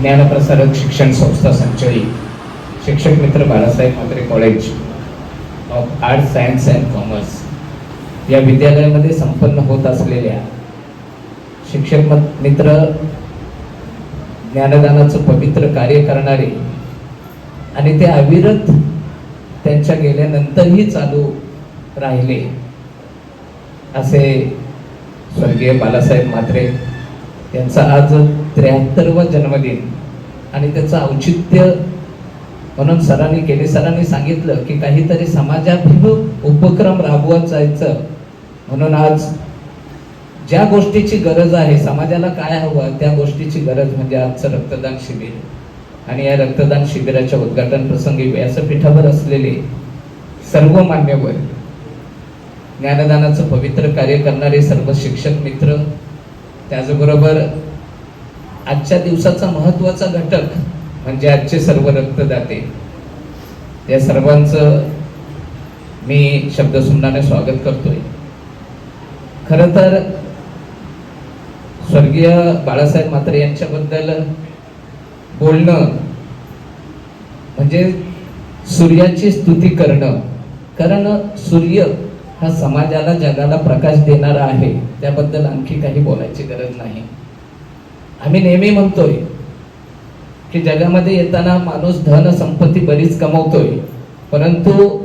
ज्ञानप्रसारक शिक्षण संस्था संचयी. शिक्षक मित्र Balasaheb Mhatre college of art science and commerce या विद्यालयामध्ये संपन्न होत असलेल्या शिक्षक मित्र ज्ञानदानाचं पवित्र कार्य करणारे आणि ते अविरत त्यांच्या गेल्यानंतरही चालू राहिले असे स्वर्गीय बालासाहेब म्हात्रे यांचा आज त्र्याहत्तरवा जन्मदिन. आणि त्याचं औचित्य म्हणून सरांनी केले. सरांनी सांगितलं की काहीतरी समाजाभिमुख उपक्रम राबवत जायचं. म्हणून आज ज्या गोष्टीची गरज आहे समाजाला काय हवं त्या गोष्टीची गरज म्हणजे आजचं रक्तदान शिबिर. आणि या रक्तदान शिबिराच्या उद्घाटन प्रसंगी व्यासपीठावर असलेले सर्व मान्यवर ज्ञानदानाचं पवित्र कार्य करणारे सर्व शिक्षक मित्र त्याचबरोबर आजच्या दिवसाचा महत्त्वाचा घटक म्हणजे आजचे सर्व रक्तदाते. या सर्वांचं मी शब्दसुमनाने स्वागत करतोय. खर तर स्वर्गीय बाळासाहेब म्हात्रे यांच्याबद्दल बोलणं म्हणजे सूर्याची स्तुती करणं. कारण सूर्य हा समाजाला जगाला प्रकाश देणारा आहे. त्याबद्दल आणखी काही बोलायची गरज नाही. आम्ही नेहमी म्हणतोय की जगामध्ये येताना माणूस धन संपत्ती बरीच कमवतोय. परंतु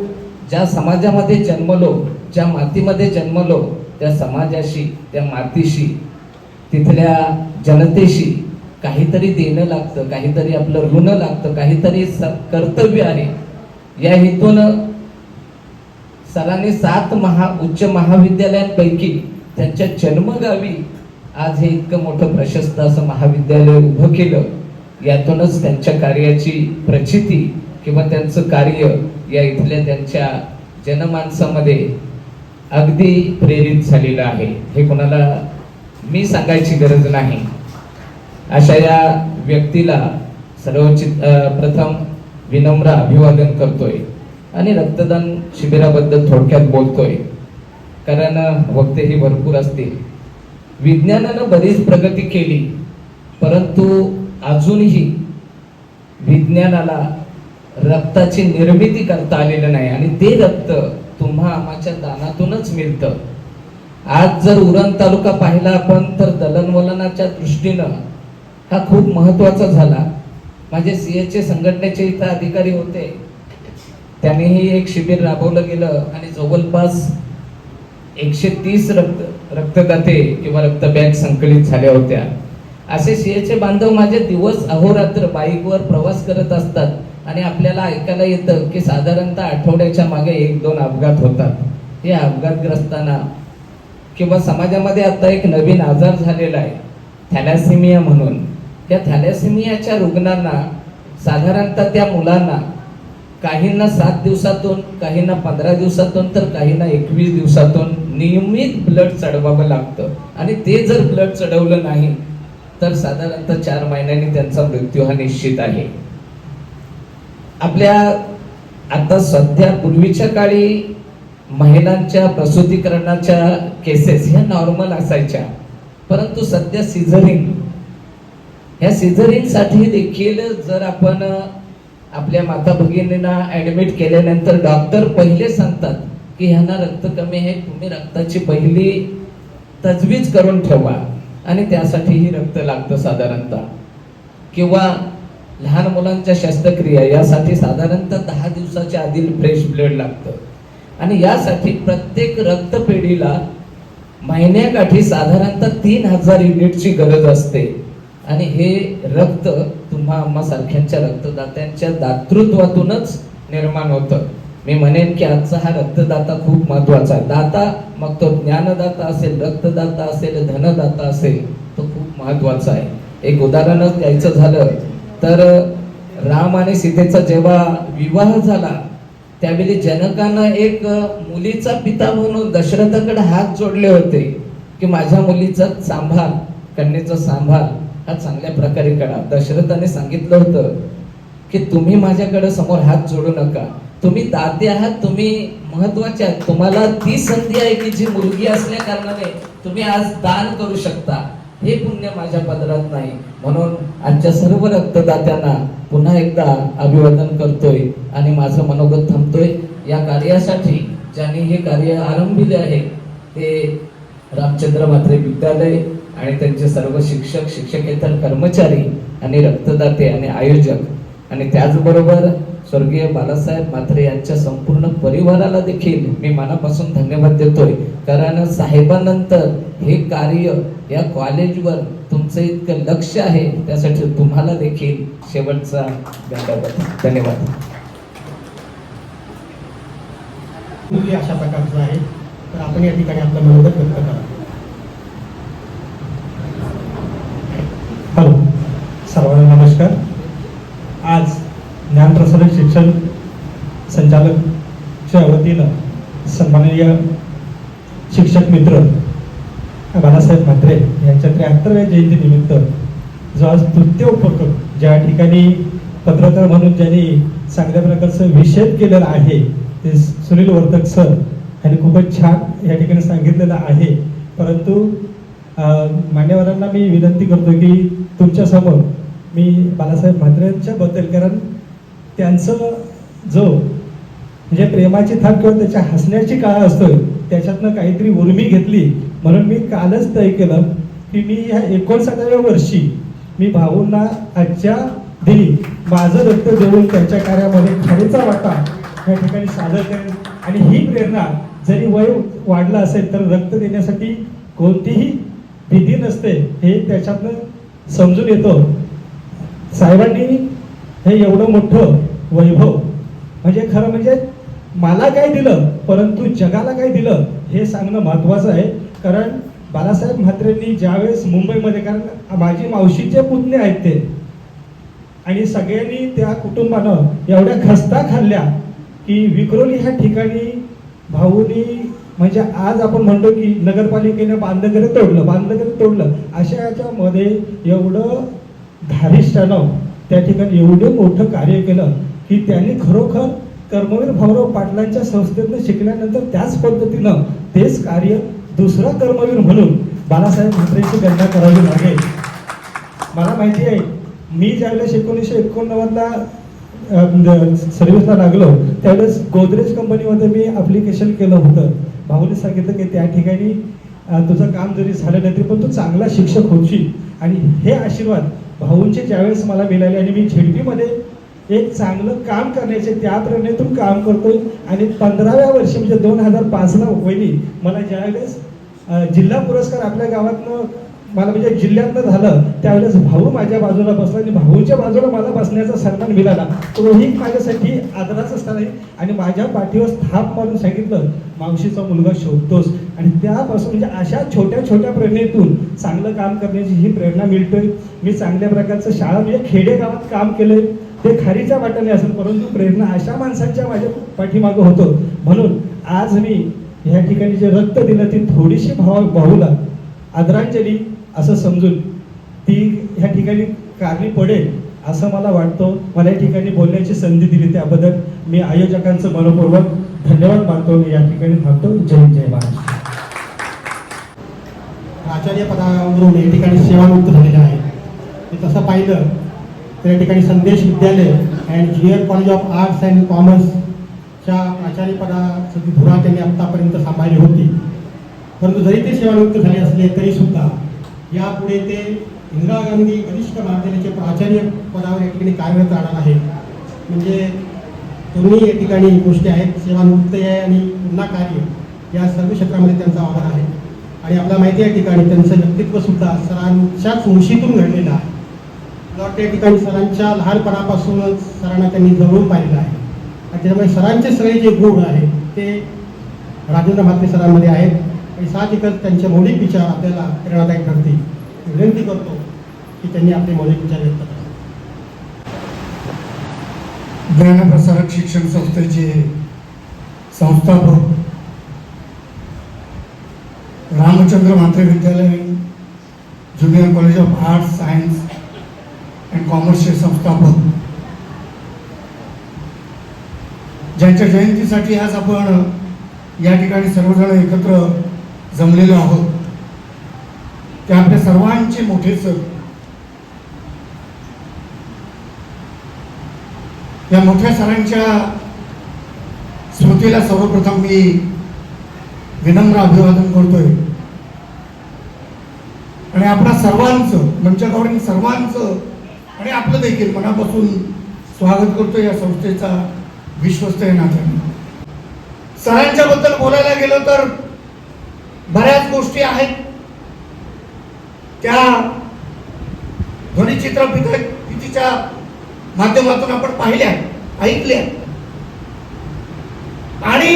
ज्या समाजामध्ये जन्मलो ज्या मातीमध्ये जन्मलो त्या समाजाशी त्या मातीशी तिथल्या जनतेशी काहीतरी देणं लागतं काहीतरी आपलं ऋण लागतं काहीतरी स- कर्तव्य आहे. या हेतून सरांनी सात महा उच्च महाविद्यालयांपैकी त्यांच्या जन्मगावी आज हे इतकं मोठं प्रशस्त असं महाविद्यालय उभं केलं यातूनच त्यांच्या कार्याची प्रचिती किंवा त्यांचं कार्य या इथल्या त्यांच्या जनमानसामध्ये अगदी प्रेरित झालेलं आहे. हे कोणाला मी सांगायची गरज नाही. अशा या व्यक्तीला सर्वचित प्रथम विनम्र अभिवादन करतोय आणि रक्तदान शिबिराबद्दल थोडक्यात बोलतोय. कारण वक्तेही भरपूर असतील. विज्ञानानं बरीच प्रगती केली परंतु अजूनही विज्ञानाला रक्ताची निर्मिती करता आलेलं नाही. आणि ते रक्त तुम्हा आम्हाच्या दानातूनच मिळतं. आज जर उरण तालुका पाहिला आपण तर दलनवलनाच्या दृष्टीनं हा खूप महत्त्वाचा झाला. माझे सी एच ए संघटनेचे इथं अधिकारी होते. त्यांनीही एक शिबिर राबवलं गेलं आणि जवळपास एकशे तीस रक्त रक्तदाते किंवा रक्त बँक संकलित झाल्या होत्या. असे सीएचे बांधव माझे दिवस अहोरात्र बाईकवर प्रवास करत असतात आणि आपल्याला ऐकायला येतं की साधारणतः आठवड्याच्या मागे एक दोन अपघात होतात. हे अपघातग्रस्तांना किंवा समाजामध्ये आता एक नवीन आजार झालेला आहे थॅलॅसिमिया म्हणून. त्या थॅलॅसिमियाच्या रुग्णांना साधारणतः त्या मुलांना काहींना सात दिवसातून काहींना पंधरा दिवसातून तर काहींना एकवीस दिवसातून नियमित ब्लड चढवावं लागतं. आणि ते जर ब्लड चढवलं नाही तर साधारणतः चार महिन्यांनी त्यांचा मृत्यू हा निश्चित आहे. आपल्या आता सध्या पूर्वीच्या काळी महिलांच्या प्रसूतीकरणाच्या केसेस ह्या नॉर्मल असायच्या. परंतु सध्या सिझरिंग ह्या सिझरिंगसाठी देखील जर आपण आपल्या माता भगिनींना ऍडमिट केल्यानंतर डॉक्टर पहिले सांगतात की ह्यांना रक्त कमी आहे तुम्ही रक्ताची पहिली तजवीज करून ठेवा. आणि त्यासाठीही रक्त लागतं साधारणतः. किंवा लहान मुलांच्या शस्त्रक्रिया यासाठी साधारणतः दहा दिवसाच्या आधी फ्रेश ब्लड लागतं. आणि यासाठी प्रत्येक रक्तपेढीला महिन्याकाठी साधारणतः तीन हजार युनिटची गरज असते. आणि हे रक्त तुम्हा आम्हा सारख्यांच्या रक्तदात्यांच्या दातृत्वातूनच निर्माण होतं. मी म्हणेन की आजचा हा रक्तदाता खूप महत्त्वाचा आहे. दाता मग तो ज्ञानदाता असेल रक्तदाता असेल धनदाता असेल तो खूप महत्त्वाचा आहे. एक उदाहरणच द्यायचं झालं तर राम आणि सीतेचा जेव्हा विवाह झाला त्यावेळी जनकानं एक मुलीचा पिता म्हणून दशरथाकडे हात जोडले होते की माझ्या मुलीचा सांभाळ कन्येचा सांभाळ. हा चांगल्या प्रकारे करा. दशरथाने सांगितलं होतं की तुम्ही माझ्याकडे समोर हात जोडू नका. तुम्ही दाते आहात तुम्ही महत्त्वाचे आहात. तुम्हाला ती संधी आहे की जी मुलगी असल्या कारणाने तुम्ही आज दान करू शकता. हे पुण्य माझ्या पदरात नाही. म्हणून आजच्या सर्व रक्तदात्यांना पुन्हा एकदा अभिवादन करतोय आणि माझं मनोगत थांबतोय. या कार्यासाठी ज्यांनी हे कार्य आरंभिले आहे ते रामचंद्र म्हात्रे विद्यालय आणि त्यांचे सर्व शिक्षक शिक्षकेतर कर्मचारी आणि रक्तदाते आणि आयोजक आणि त्याचबरोबर स्वर्गीय बालासाहेब म्हात्रे यांच्या संपूर्ण परिवाराला देखील मी मनापासून धन्यवाद देतोय. कारण साहेबानंतर हे कार्य या कॉलेजवर तुमचं इतकं लक्ष आहे त्यासाठी तुम्हाला देखील शेवटचा धन्यवाद. धन्यवाद. अशा प्रकारचं आहे. तर आपण या ठिकाणी आपलं मनोगत व्यक्त करा. सर्वांना नमस्कार. आज ज्ञानप्रसारक शिक्षण संचालकच्या वतीनं सन्माननीय शिक्षक मित्र बाळासाहेब म्हात्रे यांच्या त्र्याहत्तरव्या जयंतीनिमित्त जो आज तृतीय उपक्रम ज्या ठिकाणी पत्रकार म्हणून ज्यांनी चांगल्या प्रकारचं विषेद केलेला आहे ते सुनील वर्तक सर यांनी खूपच छान या ठिकाणी सांगितलेलं आहे. परंतु मान्यवरांना मी विनंती करतो की तुमच्यासमोर मी बाळासाहेब म्हात्रेंच्या बद्दल कारण त्यांचं जो म्हणजे प्रेमाची थाप किंवा त्याच्या हसण्याची काळ असतोय त्याच्यातनं काहीतरी उर्मी घेतली. म्हणून मी कालच तय केलं की मी ह्या एकोणसाठाव्या वर्षी मी भाऊंना आजच्या दिनी माझं रक्त देऊन त्यांच्या कार्यामध्ये खरेचा वाटा या ठिकाणी सादर करेन. आणि ही प्रेरणा जरी वय वाढलं असेल तर रक्त देण्यासाठी कोणतीही भीती नसते हे त्याच्यातनं समजून येतो. साहेबांनी हे एवढं मोठं वैभव म्हणजे खरं म्हणजे मला काय दिलं परंतु जगाला काय दिलं हे सांगणं महत्वाचं आहे. कारण बालासाहेब म्हात्रेंनी ज्यावेळेस मुंबईमध्ये कारण माझी मावशीचे पुतणे आहेत ते आणि सगळ्यांनी त्या कुटुंबानं एवढ्या खस्ता खाल्ल्या की विक्रोली ह्या ठिकाणी भाऊनी म्हणजे आज आपण म्हणतो की नगरपालिकेने बांधगरे तोडलं बांधगरे तोडलं अशा याच्यामध्ये एवढं धारिष्ठानं त्या ठिकाणी एवढं मोठं कार्य केलं की त्यांनी खरोखर कर्मवीर भाऊराव पाटलांच्या संस्थेतनं शिकल्यानंतर त्याच पद्धतीनं तेच कार्य दुसरा कर्मवीर म्हणून बाळासाहेब म्हात्रेची गणना करावी लागेल. मला माहिती आहे मी ज्यावेळेस एकोणीसशे एकोणनव्वदला सर्व्हिसला लागलो त्यावेळेस गोदरेज कंपनीमध्ये मी अप्लिकेशन केलं होतं. भाऊने सांगितलं की त्या ठिकाणी तुझं काम जरी झालं नाही तरी पण तू चांगला शिक्षक होशील. आणि हे आशीर्वाद भाऊंचे ज्यावेळेस मला मिळाले आणि मी झेडपीमध्ये एक चांगलं काम करण्याचे त्या प्रेरणेतून काम करतोय आणि पंधराव्या वर्षी म्हणजे दोन हजार पाचला वहिनी मला ज्यावेळेस जिल्हा पुरस्कार आपल्या गावातनं मला म्हणजे जिल्ह्यातलं झालं त्यावेळेस भाऊ माझ्या बाजूला बसला आणि भाऊच्या बाजूला मला बसण्याचा सन्मान मिळाला. तोही माझ्यासाठी आदराचं स्थान आहे. आणि माझ्या पाठीवर थाप मारून सांगितलं मावशीचा मुलगा शोधतोस. आणि त्यापासून म्हणजे अशा छोट्या छोट्या प्रेरणेतून चांगलं काम करण्याची ही प्रेरणा मिळतोय. मी चांगल्या प्रकारचं शाळा म्हणजे खेडेगावात काम केलंय. ते खारीच्या वाट्याने असेल परंतु प्रेरणा अशा माणसांच्या माझ्या पाठीमागं होतो. म्हणून आज मी ह्या ठिकाणी जे रक्त दिलं ती थोडीशी भावा भाऊला आदरांजली असं समजून ती ह्या ठिकाणी कारणी पडेल असं मला वाटतं. मला या ठिकाणी बोलण्याची संधी दिली त्याबद्दल मी आयोजकांचं मनपूर्वक धन्यवाद मानतो मी या ठिकाणी थांबतो. जय जय महाराष्ट्र. आचार्य पदावरून या ठिकाणी सेवामुक्त झालेले आहे. मी तसं पाहिलं तर या ठिकाणी Sandesh Vidyalaya and junior college of arts and कॉमर्सच्या आचार्य पदाची धुरा त्यांनी आत्तापर्यंत सांभाळली होती. परंतु जरी ते सेवानिवृत्त झाले असले तरी सुद्धा यापुढे ते इंदिरा गांधी वरिष्ठ महाविद्यालयाचे प्राचार्य पदावर या ठिकाणी कार्यरत राहणार आहे. म्हणजे दोन्ही या ठिकाणी गोष्टी आहेत. सेवानिवृत्त आहे आणि पुन्हा कार्य या सर्व क्षेत्रामध्ये त्यांचा वावर आहे. आणि आपल्याला माहिती या ठिकाणी त्यांचं व्यक्तित्व सुद्धा सरांच्याच मुशीतून घडलेलं आहे. मला या ठिकाणी सरांच्या लहानपणापासूनच सरांना त्यांनी जवळून पाहिलेलं आहे. आणि त्याच्यामुळे सरांचे सगळे जे गुण आहेत ते राजेंद्र म्हात्रे सरांमध्ये आहेत. आणि साहजिकच त्यांचे मौलिक विचार आपल्याला प्रेरणादायी ठरतील. विनंती करतो की त्यांनी आपले मौलिक विचार व्यक्त करावे. ज्ञानप्रसारक शिक्षण संस्थेचे संस्थापक Ramchandra Mhatre Vidyalaya junior college of arts science and कॉमर्सचे संस्थापक. ज्यांच्या जयंतीसाठी आज आपण या ठिकाणी सर्वजण एकत्र जमलेलो आहोत. ते आपल्या सर्वांचे मोठे सण या मोठ्या सरांच्या स्मृतीला सर्वप्रथम मी विनम्र अभिवादन करतोय. आणि आपला सर्वांचं मंचकावरील सर्वांचं आणि आपलं देखील मनापासून स्वागत करतो या संस्थेचा विश्वस्त या नात्याने. सरांच्या बद्दल बोलायला गेलं तर बऱ्याच गोष्टी आहेत. त्या ध्वनिचित्रफितीच्या माध्यमातून आपण पाहिल्या ऐकल्या. आणि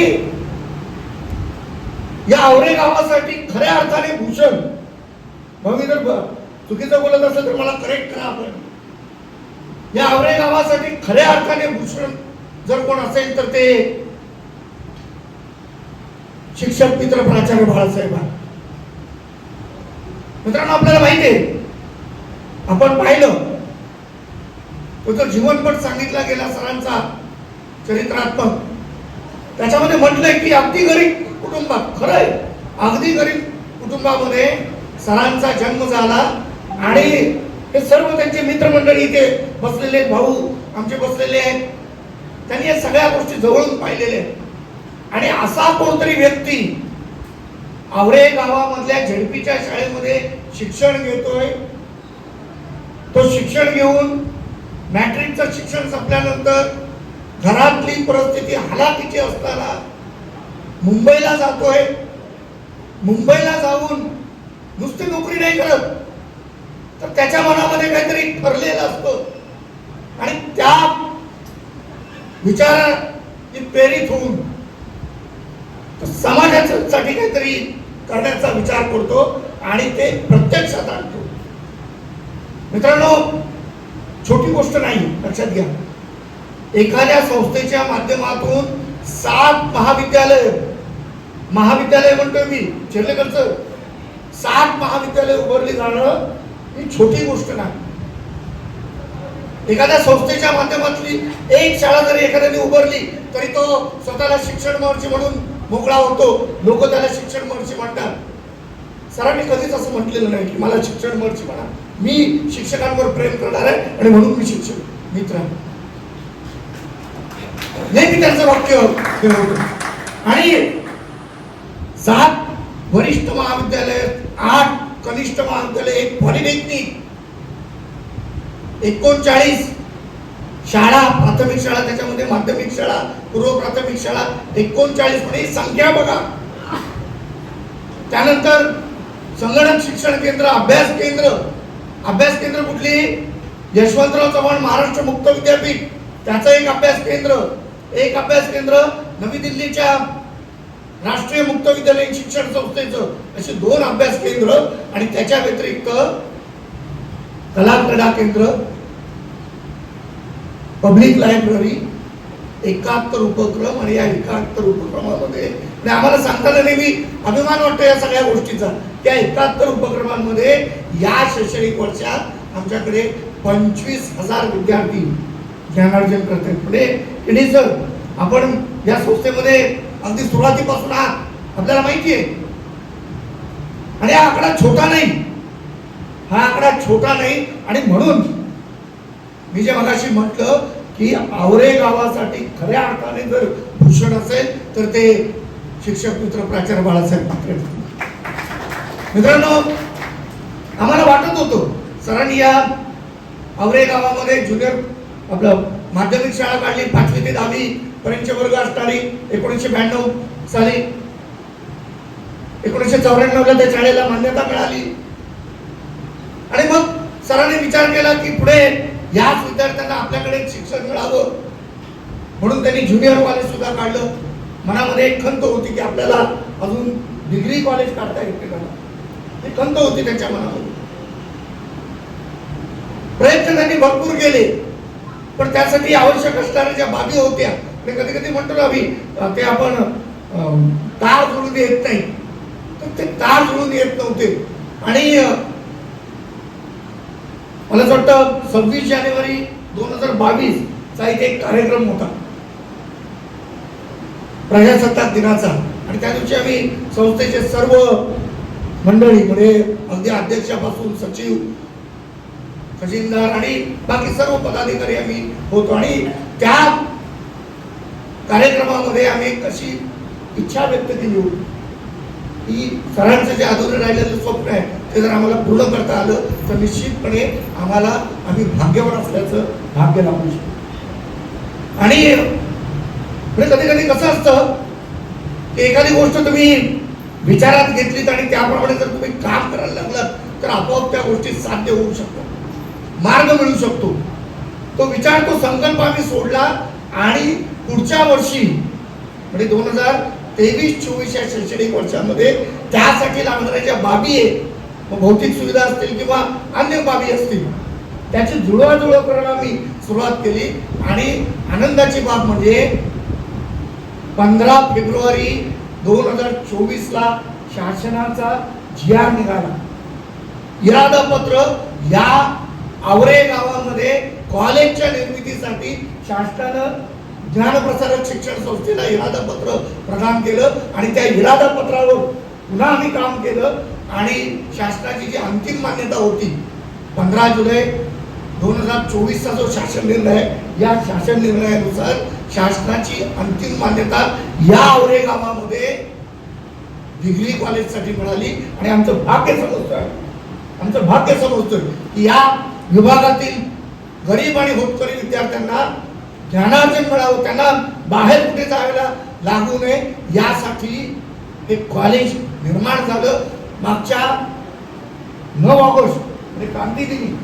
या आवरे गावासाठी खऱ्या अर्थाने भूषण. मग मी जर चुकीचं बोलत असेल तर मला करेक्ट करा आपण. या आवरे गावासाठी खऱ्या अर्थाने भूषण जर कोण असेल तर ते शिक्षक मित्र प्राचार्य बाळासाहेब मित्रांनो आपल्याला माहिती आहे आपण पाहिलं तो जो जीवनपट सांगितला गेला सरांचा चरित्रात्मक त्याच्यामध्ये म्हटलंय की अगदी गरीब कुटुंबात खरं आहे अगदी गरीब कुटुंबामध्ये सरांचा जन्म झाला आणि हे सर्व त्यांचे मित्रमंडळी इथे बसलेले आहेत, भाऊ आमचे बसलेले आहेत. त्यांनी या सगळ्या गोष्टी जवळून पाहिलेल्या आहेत. आणि असा कोणतरी व्यक्ती आवरे गावामधल्या झेडपीच्या शाळेमध्ये शिक्षण घेतोय तो शिक्षण घेऊन मॅट्रिकचं शिक्षण संपल्यानंतर घरातली परिस्थिती हालाकीची असताना मुंबईला जातोय. मुंबईला जाऊन नुसती नोकरी नाही करत. तर त्याच्या मनामध्ये काहीतरी ठरलेलं असतं. आणि त्या विचाराची प्रेरित होऊन समाजासाठी काहीतरी करण्याचा विचार करतो आणि ते प्रत्यक्षात आणतो. मित्रांनो छोटी गोष्ट नाही लक्षात घ्या. एखाद्या संस्थेच्या माध्यमातून सात महाविद्यालय महाविद्यालय म्हणतोय मी चिरलेकरचं सात महाविद्यालय उभारली जाणं ही छोटी गोष्ट नाही. एखाद्या संस्थेच्या माध्यमातली एक शाळा जरी एखाद्याने उभारली तरी तो स्वतःला शिक्षण महर्षी म्हणून मोकळा होतो. लोक त्याला शिक्षण महर्षी म्हणतात. सरांनी कधीच असं म्हटलेलं नाही की मला शिक्षण महर्षी म्हणा. मी शिक्षकांवर प्रेम करणार आहे आणि म्हणून मी शिक्षक मित्र आहे. नेहमी त्यांचं वाक्य आणि सात वरिष्ठ महाविद्यालय आठ कनिष्ठ महाविद्यालय एक पॉलिटेक्निक एकोणचाळीस शाळा प्राथमिक शाळा त्याच्यामध्ये माध्यमिक शाळा पूर्व प्राथमिक शाळा एकोणचाळीस म्हणजे संख्या बघा. त्यानंतर संगणक शिक्षण केंद्र अभ्यास केंद्र. अभ्यास केंद्र कुठली? यशवंतराव चव्हाण महाराष्ट्र मुक्त विद्यापीठ. त्याचं एक अभ्यास केंद्र. एक अभ्यास केंद्र नवी दिल्लीच्या राष्ट्रीय मुक्त विद्यालयीन शिक्षण संस्थेचं. असे दोन अभ्यास केंद्र आणि त्याच्या व्यतिरिक्त कला क्रीडा केंद्र. पब्लिक लायब्ररी एकाहत्तर उपक्रम आणि या एकाहत्तर उपक्रमामध्ये आणि आम्हाला सांगताना नेहमी अभिमान वाटतो या सगळ्या गोष्टीचा. त्या एकाहत्तर उपक्रमांमध्ये या शैक्षणिक वर्षात आमच्याकडे पंचवीस हजार विद्यार्थी ज्ञानार्जन करत आहेत पुढे इडी सर आपण या संस्थेमध्ये अगदी सुरुवातीपासून आहात. आपल्याला माहिती आहे. आणि हा आकडा छोटा नाही. हा आकडा छोटा नाही. आणि म्हणून मी जे मगाशी म्हटलं की आवरे गावासाठी खऱ्या अर्थाने जर भूषण असेल तर ते शिक्षक मित्र प्राचार्य बाळासाहेब ठाकरे. मित्रांनो आम्हाला वाटत होतं सरांनी या आवरे गावामध्ये ज्युनियर आपलं माध्यमिक शाळा काढली पाचवी ते दहावी पर्यंतचे वर्ग असणारी एकोणीसशे ब्याण्णव साली एकोणीसशे चौऱ्याण्णवला त्या शाळेला मान्यता मिळाली. आणि मग सरांनी विचार केला की पुढे याच विद्यार्थ्यांना आपल्याकडे एक शिक्षण मिळावं. म्हणून त्यांनी ज्युनियर कॉलेज सुद्धा काढलं. मनामध्ये एक खंत होती की आपल्याला अजून डिग्री कॉलेज काढता येते का? ही खंत होती त्यांच्या मनामध्ये. प्रयत्न त्यांनी भरपूर केले. पण त्यासाठी आवश्यक असणाऱ्या ज्या बाबी होत्या ते कधी कधी म्हणतो ना आम्ही ते आपण तार जुळून येत नाही. तर ते तार जुळून येत नव्हते. आणि मला असं वाटतं सव्वीस जानेवारी दोन हजार बावीस चा इथे एक कार्यक्रम होता. प्रजासत्ताक दिनाचा. आणि त्या दिवशी आम्ही संस्थेचे सर्व मंडळी म्हणजे अगदी अध्यक्षापासून सचिव तहसीलदार आणि बाकी सर्व पदाधिकारी आम्ही होतो. आणि त्या कार्यक्रमामध्ये आम्ही कशी इच्छा व्यक्त केली होती. की सरांचं जे अधुरं राहिलेलं स्वप्न आहे ते जर आम्हाला पूर्ण करता आलं तर निश्चितपणे आम्हाला आम्ही भाग्यवान असल्याचं भाग्य लावू शकतो. आणि म्हणजे कधी कधी कसं असतं की एखादी गोष्ट तुम्ही विचारात घेतलीत आणि त्याप्रमाणे जर तुम्ही काम करायला लागलात तर आपोआप त्या गोष्टी साध्य होऊ शकतात मार्ग मिळू शकतो. तो विचार तो संकल्प आम्ही सोडला आणि पुढच्या वर्षी म्हणजे दोन हजार तेवीस चोवीस या शैक्षणिक वर्षामध्ये त्यासाठी लागणाऱ्या ज्या बाबी आहेत मग भौतिक सुविधा असतील किंवा अन्य बाबी असतील त्याची जुळवाजुळव करायला आम्ही सुरुवात केली. आणि आनंदाची बाब म्हणजे पंधरा फेब्रुवारी दोन हजार चोवीस ला शासनाचा जी आर निघाला. इरादा पत्र या आवरे गावामध्ये कॉलेजच्या निर्मितीसाठी शासनानं ज्ञानप्रसारक शिक्षण संस्थेला इरादा पत्र प्रदान केलं आणि त्या इरादा पत्रावर पुन्हा आम्ही काम केलं. आणि शासनाची जी अंतिम मान्यता होती पंधरा जुलै दोन हजार चोवीसचा जो शासन निर्णय आहे, या शासन निर्णयानुसार शासनाची अंतिम मान्यता या आवरे गावामध्ये डिग्री कॉलेजसाठी मिळाली. आणि आमचं भाग्य समजतोय आमचं भाग्य समजतोय की या विभागातील गरीब आणि होतकरी विद्यार्थ्यांना ज्ञानार्जन मिळावं त्यांना बाहेर कुठे जायला लागू नये यासाठी हे कॉलेज निर्माण झालं. मागच्या नऊ ऑगस्ट म्हणजे क्रांती दिनी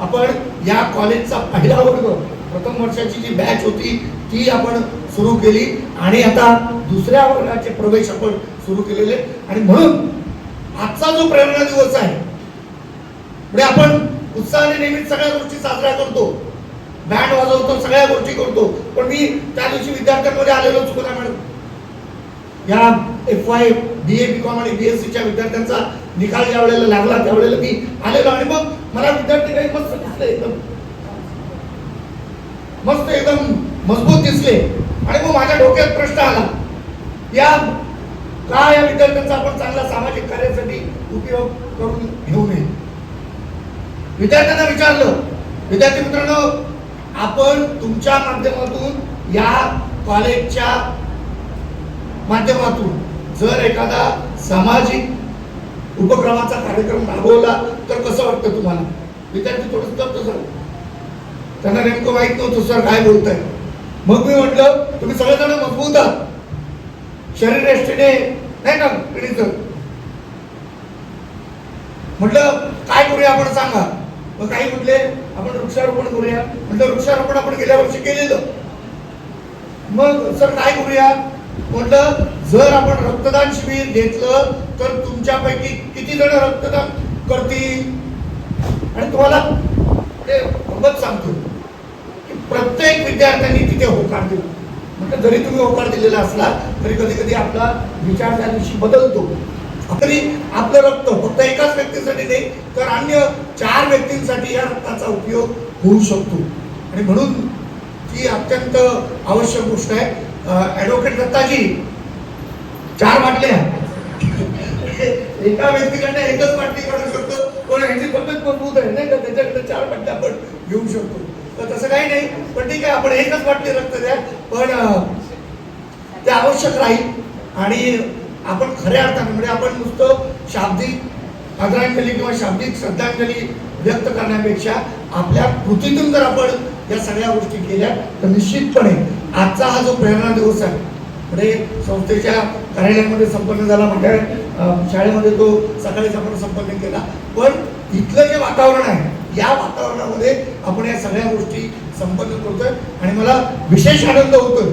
आपण या कॉलेजचा पहिला वर्ग प्रथम वर्षाची जी बॅच होती ती आपण सुरू केली आणि आता दुसऱ्या वर्गाचे प्रवेश आपण सुरू केलेले. आणि म्हणून आजचा जो प्रेरणा दिवस आहे म्हणजे आपण उत्साहाने नेहमीच सगळ्या गोष्टी साजऱ्या करतो. बँड वाजवतो सगळ्या गोष्टी करतो. पण मी त्या दिवशी विद्यार्थ्यांमध्ये आलेलो चुकला मॅडम या F Y B A B Com आणि बी एस सीच्या विद्यार्थ्यांचा निकाल ज्या वेळेला लागला त्यावेळेला मी आलेलो आणि मग मला विद्यार्थी काही मस्त दिसले एकदम. मस्त एकदम मजबूत दिसले. आणि मग माझ्या डोक्यात प्रश्न आला या का या विद्यार्थ्यांचा आपण चांगला सामाजिक कार्यासाठी उपयोग करून घेऊ नये? विद्यार्थ्यांना विचारलं विद्यार्थी मित्रांनो आपण तुमच्या माध्यमातून या कॉलेजच्या माध्यमातून जर एखादा सामाजिक उपक्रमाचा कार्यक्रम राबवला तर कसं वाटतं तुम्हाला? विद्यार्थी थोडं स्तब्ध झालं. त्यांना नेमकं माहीत नव्हतं सर काय बोलताय? मग मी म्हटलं तुम्ही सगळेजण मजबूत आहात. शरीर एष्टीने नाही ना पिढीचं म्हटलं काय करूया आपण सांगा. मग काही म्हटले आपण वृक्षारोपण करूया. म्हटलं वृक्षारोपण आपण गेल्या वर्षी केलेलं. मग सर काय करूया? म्हटलं जर आपण रक्तदान शिबिर घेतलं तर तुमच्यापैकी किती जण रक्तदान करतील? आणि तुम्हाला ते गंमत सांगतो की प्रत्येक विद्यार्थ्यांनी तिथे होकार दिला. म्हटलं जरी तुम्ही होकार दिलेला असला तरी कधी कधी आपला विचार त्या दिवशी बदलतो. तरी आपलं रक्त फक्त एकाच व्यक्तीसाठी नाही तर अन्य चार व्यक्तींसाठी या रक्ताचा उपयोग होऊ शकतो. आणि म्हणून ती अत्यंत आवश्यक गोष्ट आहे. ॲडव्होकेट दत्ताजी चार बाटल्या. एका व्यक्तीकडनं एकच बाटली काढू शकतो. पण ह्याची तब्येत मजबूत आहे नाही का? त्याच्याकडे चार बाटल्या आपण घेऊ शकतो. तर तसं काही नाही पण ठीक आहे आपण एकच बाटली रक्त द्या. पण ते आवश्यक राहील. आणि आपण खऱ्या अर्थाने म्हणजे आपण नुसतं शाब्दिक आदरांजली किंवा शाब्दिक श्रद्धांजली व्यक्त करण्यापेक्षा आपल्या कृतीतून जर आपण या सगळ्या गोष्टी केल्या तर निश्चितपणे आजचा हा जो प्रेरणा दिवस आहे म्हणजे संस्थेच्या कार्यालयामध्ये संपन्न झाला म्हणजे शाळेमध्ये तो सकाळीच आपण संपन्न केला. पण इथलं जे वातावरण आहे या वातावरणामध्ये आपण या सगळ्या गोष्टी संपन्न करतोय. आणि मला विशेष आनंद होतोय.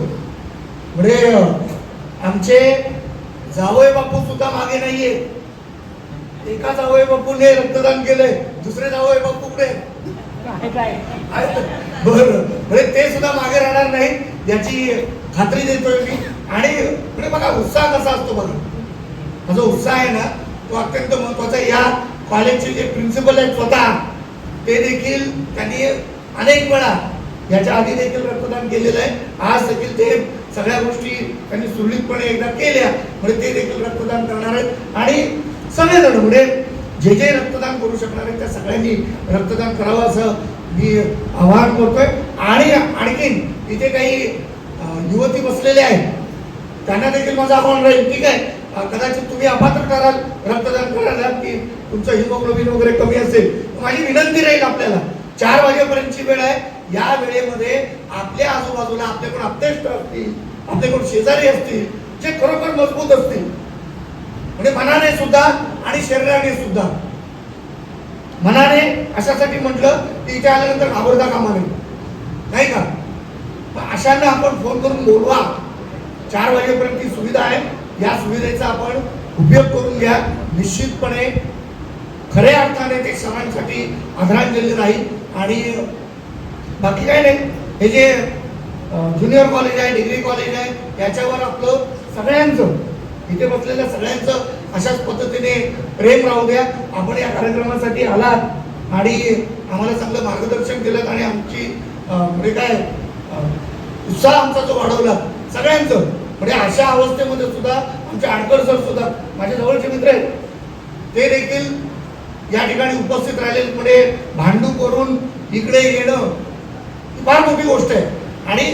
म्हणजे आमचे जावय बापू सुद्धा मागे नाहीये. एका जावय बापूने रक्तदान केलंय दुसरे जावय बापू कुठे बर. म्हणजे ते सुद्धा मागे राहणार नाही याची खात्री देतोय मी. आणि म्हणजे बघा उत्साह कसा असतो बघा. माझा जो उत्साह आहे ना तो अत्यंत महत्त्वाचा या कॉलेजचे जे प्रिन्सिपल आहेत स्वतः ते देखील त्यांनी अनेक वेळा याच्या आधी देखील रक्तदान केलेलं आहे. आज देखील ते सगळ्या गोष्टी त्यांनी सुरळीतपणे एकदा केल्या. म्हणजे ते देखील रक्तदान करणार आहेत. आणि सगळेजण म्हणजे जे जे रक्तदान करू शकणार आहेत त्या सगळ्यांनी रक्तदान करावं असं मी आवाहन करतोय. आणि आणखीन इथे काही युवती बसलेले आहेत. त्यांना देखील माझं आव्हान राहील ठीक आहे? कदाचित तुम्ही अपात्र कराल रक्तदान करायला की तुमचं हिमोग्लोबिन वगैरे कमी असेल. माझी विनंती राहील आपल्याला. चार वाजेपर्यंतची वेळ आहे. या वेळेमध्ये आपल्या आजूबाजूला आपल्याकडून अपतेष्ट असतील आपल्याकडून शेजारी असतील जे खरोखर मजबूत असतील म्हणजे मनाने सुद्धा आणि शरीराने सुद्धा. मनाने अशासाठी म्हटलं की इथे आल्यानंतर घाबरता कामा नये. नाही का? मग अशांना आपण फोन करून बोलवा. चार वाजेपर्यंत ही सुविधा आहे. या सुविधेचा आपण उपयोग करून घ्या. निश्चितपणे खऱ्या अर्थाने ते सणांसाठी आदरांजली राहील. आणि बाकी काय नाही. हे जे ज्युनियर कॉलेज आहे डिग्री कॉलेज आहे याच्यावर आपलं सगळ्यांचं इथे बसलेल्या सगळ्यांचं अशाच पद्धतीने प्रेम राहू द्या. आपण या कार्यक्रमासाठी आलात आणि आम्हाला चांगलं मार्गदर्शन केलं आणि आमची म्हणजे काय उत्साह आमचा जो वाढवला सगळ्यांचं. म्हणजे अशा अवस्थेमध्ये सुद्धा आमचे आडकर सर सुद्धा माझ्या जवळचे मित्र आहेत ते देखील या ठिकाणी उपस्थित राहिले म्हणजे भांडू करून इकडे येणं ही फार मोठी गोष्ट आहे. आणि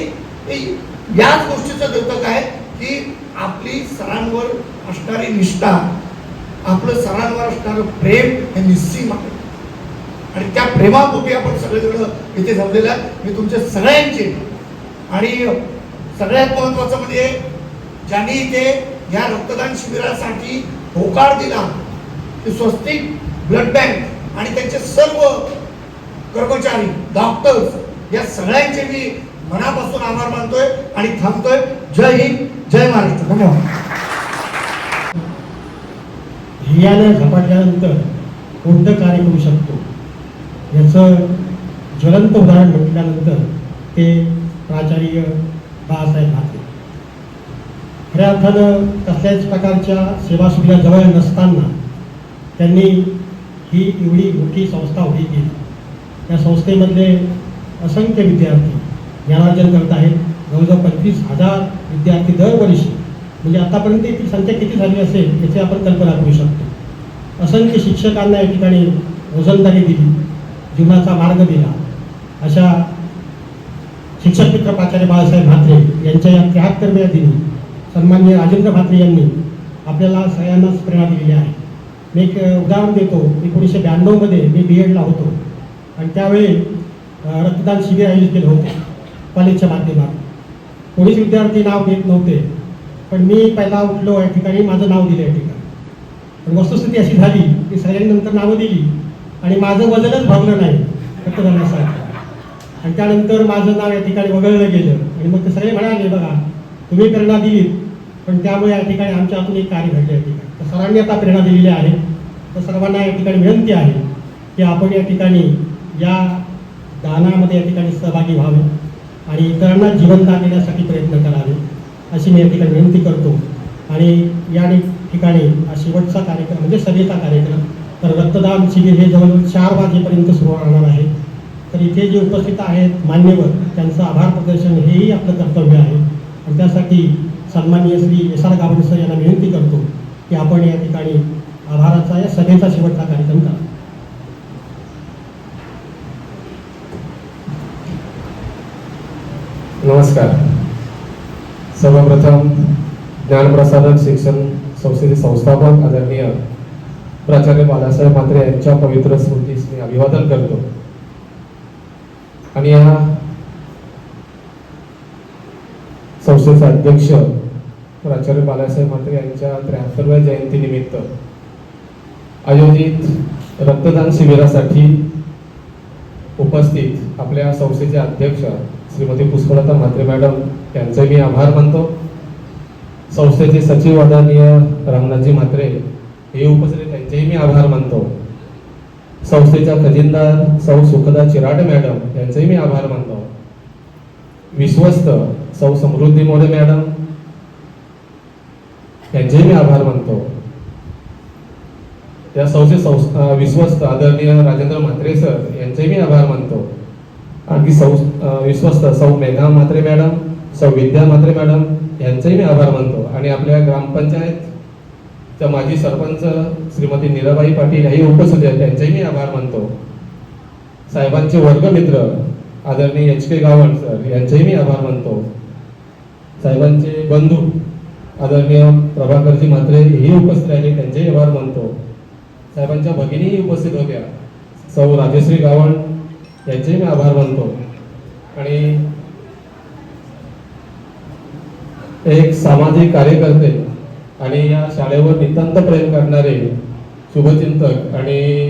याच गोष्टीचं द्योतक आहे. की आपली सरांवर असणारी निष्ठा आपलं सरांवर असणारं प्रेम हे निस्सीम आहे. आणि त्या प्रेमापोटी आपण सगळेजण इथे जमलेलं आहे मी तुमचे सगळ्यांचे आणि सगळ्यात महत्वाचं म्हणजे ज्यांनी इथे या रक्तदान शिबिरासाठी होकार दिला ते स्वस्तिक ब्लड बँक आणि त्यांचे सर्व कर्मचारी डॉक्टर्स या सगळ्यांचे मी मनापासून आभार मानतोय आणि थांबतोय. जय हिंद जय महाराष्ट्र. धन्यवाद. ध्येयानं झपाटल्यानंतर कोणतं कार्य करू शकतो? याचं ज्वलंत उदाहरण म्हटल्यानंतर ते प्राचार्य बाळासाहेब भाते खऱ्या अर्थानं कसल्याच प्रकारच्या सेवा सुविधा जवळ नसताना त्यांनी ही एवढी मोठी संस्था उभी केली. या संस्थेमधले असंख्य विद्यार्थी ज्ञानार्जन करत आहेत. जवळजवळ पंचवीस हजार विद्यार्थी दरवर्षी म्हणजे आतापर्यंत ती संख्या किती झाली असेल याची आपण कल्पना करू शकतो. असंख्य शिक्षकांना या ठिकाणी रोजंदारी दिली जीवनाचा मार्ग दिला. अशा शिक्षक मित्र प्राचार्य बाळासाहेब म्हात्रे यांच्या या त्र्याहत्तरव्या दिनी सन्मान्य राजेंद्र म्हात्रे यांनी आपल्याला सगळ्यांनाच प्रेरणा दिलेली आहे. मी एक उदाहरण देतो. एकोणीसशे ब्याण्णवमध्ये मी बी एडला होतो. आणि त्यावेळी रक्तदान शिबिर आयोजित केलं होतं. कॉलेजच्या माध्यमात. कोणीच विद्यार्थी नाव घेत नव्हते पण मी पहिला उठलो या ठिकाणी माझं नाव दिलं या ठिकाणी. पण वस्तुस्थिती अशी झाली की सगळ्यांनी नंतर नावं दिली आणि माझं वजनच भरलं नाही रक्तदानासाठी आणि त्यानंतर माझं नाव या ठिकाणी वगळलं गेलं. आणि मग ते सगळे म्हणाले बघा तुम्ही प्रेरणा दिलीत पण त्यामुळे या ठिकाणी आमच्या हातून एक कार्य घडलं या ठिकाणी. तर सरांनी आता प्रेरणा दिलेली आहे. तर सर्वांना या ठिकाणी विनंती आहे की आपण या ठिकाणी या दानामध्ये या ठिकाणी सहभागी व्हावे. आणि इतरांना जीवनदान देण्यासाठी प्रयत्न करावे अशी मी या ठिकाणी विनंती करतो. आणि या ठिकाणी हा शेवटचा कार्यक्रम म्हणजे सभेचा कार्यक्रम तर रक्तदान शिबिर हे जवळ चार वाजेपर्यंत सुरू राहणार आहे. तर इथे जे उपस्थित आहेत मान्यवर त्यांचं आभार प्रदर्शन हेही आपलं कर्तव्य आहे. आणि त्यासाठी सन्माननीय Shri S R Gawade sir यांना विनंती करतो की आपण या ठिकाणी आभाराचा या सभेचा शेवटचा कार्यक्रम करा. नमस्कार. सर्वप्रथम ज्ञानप्रसारक शिक्षण संस्थेचे संस्थापक आदरणीय प्राचार्य बाळासाहेब म्हात्रे यांच्या पवित्र स्मृतीस मी अभिवादन करतो. आणि या संस्थेचे अध्यक्ष प्राचार्य बाळासाहेब म्हात्रे यांच्या त्र्याहत्तरव्या जयंतीनिमित्त आयोजित रक्तदान शिबिरासाठी उपस्थित आपल्या संस्थेचे अध्यक्ष श्रीमती पुष्पलता म्हात्रे मॅडम यांचे मी आभार मानतो. संस्थेचे सचिव आदरणीय रामनाथजी म्हात्रे हे उपस्थित त्यांचेही मी आभार मानतो. संस्थेच्या खजिनदार सौ सुखदा चिराड मॅडम यांचेही मी आभार मानतो. विश्वस्त सौ समृद्धी मोरे मॅडम यांचेही मी आभार मानतो. या संस्थे संस- विश्वस्त आदरणीय राजेंद्र म्हात्रे सर यांचेही मी आभार मानतो. आणखी सौ विश्वस्त सौ मेघा म्हात्रे मॅडम सौ विद्या म्हात्रे मॅडम यांचेही मी आभार मानतो. आणि आपल्या ग्रामपंचायतच्या माजी सरपंच श्रीमती नीराबाई पाटील याही उपस्थित आहेत त्यांचेही मी आभार मानतो. साहेबांचे वर्गमित्र आदरणीय एच के गावण सर यांचेही मी आभार मानतो. साहेबांचे बंधू आदरणीय प्रभाकरजी म्हात्रे हेही उपस्थित राहिले त्यांचेही आभार मानतो. साहेबांच्या भगिनीही उपस्थित होत्या. सौ राजश्री गावण यांचेही मी आभार मानतो. आणि एक सामाजिक कार्यकर्ते आणि या शाळेवर नितांत प्रेम करणारे शुभचिंतक आणि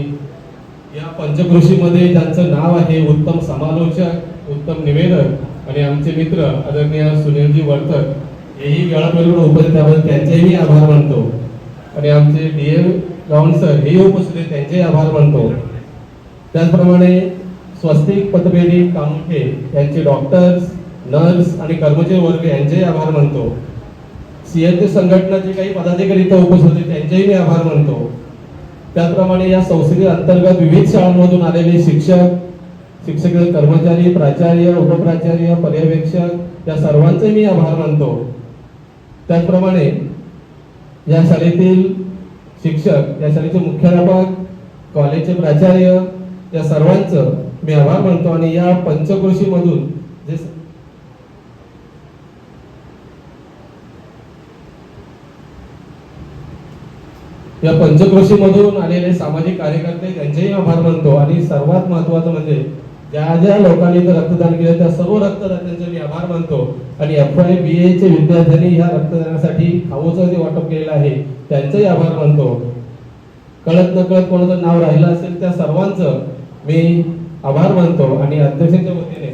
या पंचकृषीमध्ये ज्यांचं नाव आहे उत्तम समालोचक उत्तम निवेदक आणि आमचे मित्र आदरणीय सुनीलजी वर्तक हेही वेळापैलून उपस्थित त्याबद्दल त्यांचेही आभार मानतो. आणि आमचे डी एम गावण सर हेही उपस्थित त्यांचेही आभार मानतो. त्याचप्रमाणे स्वस्तिक पतपेढी कामठे यांचे डॉक्टर्स नर्स आणि कर्मचारी वर्ग यांचेही आभार मानतो. सीएनजी संघटनाचे काही पदाधिकारी इथं उपस्थित होते त्यांचेही मी आभार मानतो. त्याचप्रमाणे या संस्थेच्या अंतर्गत विविध शाळांमधून आलेले शिक्षक शिक्षक कर्मचारी प्राचार्य उपप्राचार्य पर्यवेक्षक या सर्वांचे मी आभार मानतो. त्याचप्रमाणे या शाळेतील शिक्षक या शाळेचे मुख्याध्यापक कॉलेजचे प्राचार्य या सर्वांचं मी आभार मानतो आणि या पंचकृषीमधून जे या पंचकृषीमधून आलेले सामाजिक कार्यकर्ते त्यांचेही आभार मानतो आणि सर्वात महत्वाचं म्हणजे ज्या ज्या लोकांनी इथं रक्तदान केलं त्या सर्व रक्तदात्यांचे मी आभार मानतो. आणि एफ आय बी एचे विद्यार्थ्यांनी या रक्तदानासाठी खाऊचं जे वाटप केलेलं आहे त्यांचेही आभार मानतो. कळत नकळत कोणाचं नाव राहिलं असेल त्या सर्वांचं मी आभार मानतो आणि अध्यक्षांच्या वतीने